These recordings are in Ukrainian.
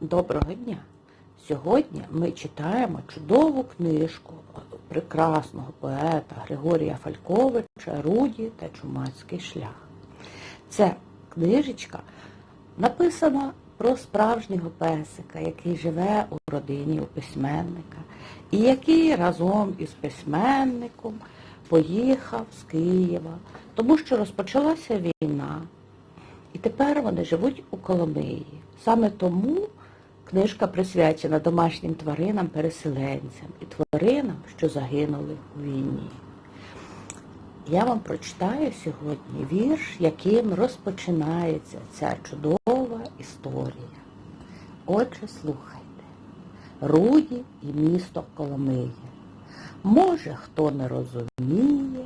Доброго дня! Сьогодні ми читаємо чудову книжку прекрасного поета Григорія Фальковича Руді та Чумацький шлях. Ця книжечка написана про справжнього песика, який живе у родині у письменника, і який разом із письменником поїхав з Києва, тому що розпочалася війна. І тепер вони живуть у Коломиї. Саме тому книжка присвячена домашнім тваринам, переселенцям і тваринам, що загинули у війні. Я вам прочитаю сьогодні вірш, яким розпочинається ця чудова історія. Отже, слухайте. Руді і місто Коломиє. Може, хто не розуміє,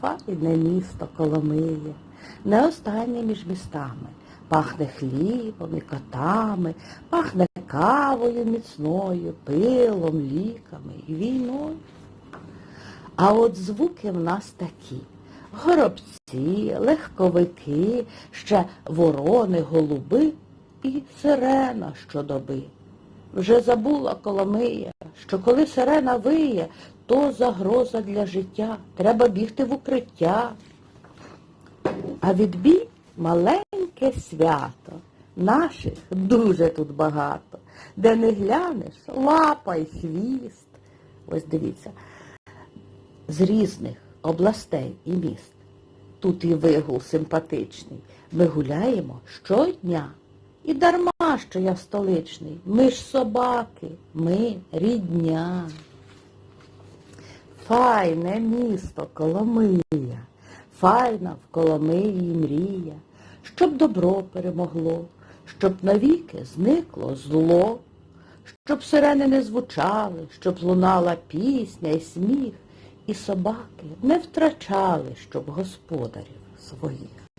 файне місто Коломиє, не останнє між містами. Пахне хлібом і котами, пахне кавою міцною, пилом, ліками і війною. А от звуки в нас такі. Горобці, легковики, ще ворони, голуби і сирена щодоби. Вже забула Коломия, що коли сирена виє, то загроза для життя. Треба бігти в укриття. А відбій маленьке свято. Наших дуже тут багато. Де не глянеш, лапа й хвіст. Ось дивіться, з різних областей і міст. Тут і вигул симпатичний. Ми гуляємо щодня. І дарма, що я столичний. Ми ж собаки, ми рідня. Файне місто Коломия, файна в Коломиї мрія, щоб добро перемогло, щоб навіки зникло зло, щоб сирени не звучали, щоб лунала пісня і сміх, і собаки не втрачали, щоб господарів своїх.